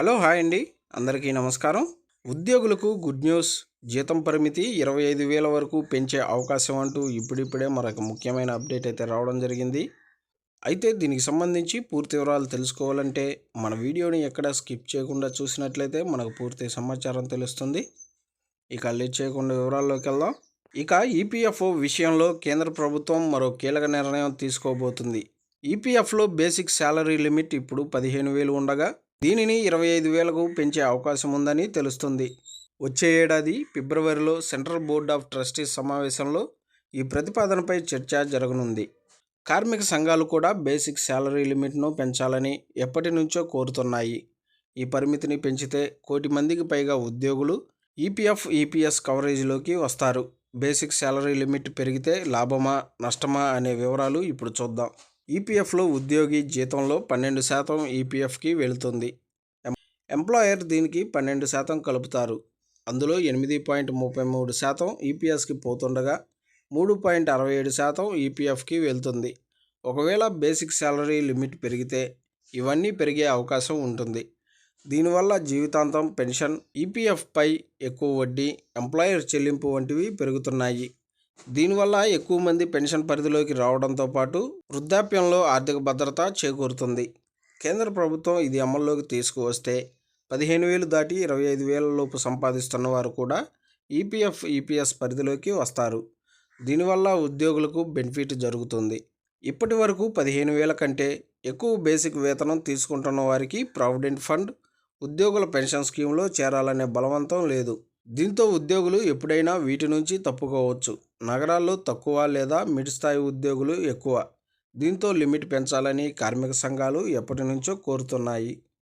Hello hi అండి. అందరికీ నమస్కారం. ఉద్యోగులకు గుడ్ న్యూస్. జీతం పరిమితి ఇరవై ఐదు వేల వరకు పెంచే అవకాశం అంటూ ఇప్పుడిప్పుడే మరొక ముఖ్యమైన అప్డేట్ అయితే రావడం జరిగింది. అయితే దీనికి సంబంధించి పూర్తి వివరాలు తెలుసుకోవాలంటే మన వీడియోని ఎక్కడ స్కిప్ చేయకుండా చూసినట్లయితే మనకు పూర్తి సమాచారం తెలుస్తుంది. ఇక లేట్ చేయకుండా వివరాల్లోకి వెళ్దాం. ఇక ఈపీఎఫ్ఓ విషయంలో కేంద్ర ప్రభుత్వం మరో కీలక నిర్ణయం తీసుకోబోతుంది. ఈపీఎఫ్లో బేసిక్ శాలరీ లిమిట్ ఇప్పుడు పదిహేను వేలు ఉండగా దీనిని ఇరవై ఐదు వేలకు పెంచే అవకాశం ఉందని తెలుస్తుంది. వచ్చే ఏడాది ఫిబ్రవరిలో సెంట్రల్ బోర్డ్ ఆఫ్ ట్రస్టీస్ సమావేశంలో ఈ ప్రతిపాదనపై చర్చ జరగనుంది. కార్మిక సంఘాలు కూడా బేసిక్ శాలరీ లిమిట్ను పెంచాలని ఎప్పటి నుంచో కోరుతున్నాయి. ఈ పరిమితిని పెంచితే కోటి మందికి పైగా ఉద్యోగులు ఈపీఎఫ్ ఈపీఎస్ కవరేజీలోకి వస్తారు. బేసిక్ శాలరీ లిమిట్ పెరిగితే లాభమా నష్టమా అనే వివరాలు ఇప్పుడు చూద్దాం. ఈపీఎఫ్లో ఉద్యోగి జీతంలో పన్నెండు శాతం ఈపీఎఫ్కి వెళుతుంది. ఎంప్లాయర్ దీనికి పన్నెండు శాతం కలుపుతారు. అందులో ఎనిమిది పాయింట్ ముప్పై మూడు శాతం ఈపీఎస్కి పోతుండగా మూడు పాయింట్ అరవై ఏడు శాతం ఈపీఎఫ్కి వెళ్తుంది. ఒకవేళ బేసిక్ శాలరీ లిమిట్ పెరిగితే ఇవన్నీ పెరిగే అవకాశం ఉంటుంది. దీనివల్ల జీవితాంతం పెన్షన్ ఈపీఎఫ్పై ఎక్కువ వడ్డీ ఎంప్లాయర్ చెల్లింపు వంటివి పెరుగుతున్నాయి. దీనివల్ల ఎక్కువ మంది పెన్షన్ పరిధిలోకి రావడంతో పాటు వృద్ధాప్యంలో ఆర్థిక భద్రత చేకూరుతుంది. కేంద్ర ప్రభుత్వం ఇది అమల్లోకి తీసుకువస్తే పదిహేను వేలు దాటి ఇరవై ఐదు వేల లోపు సంపాదిస్తున్న వారు కూడా ఈపీఎఫ్ ఈపీఎస్ పరిధిలోకి వస్తారు. దీనివల్ల ఉద్యోగులకు బెనిఫిట్ జరుగుతుంది. ఇప్పటి వరకు పదిహేను వేల కంటే ఎక్కువ బేసిక్ వేతనం తీసుకుంటున్న వారికి ప్రావిడెంట్ ఫండ్ ఉద్యోగుల పెన్షన్ స్కీమ్లో చేరాలనే బలవంతం లేదు. దీంతో ఉద్యోగులు ఎప్పుడైనా వీటి నుంచి తప్పుకోవచ్చు. నగరాల్లో తక్కువ లేదా మిడ్ స్థాయి ఉద్యోగులు ఎక్కువ. దీంతో లిమిట్ పెంచాలని కార్మిక సంఘాలు ఎప్పటి నుంచో కోరుతున్నాయి.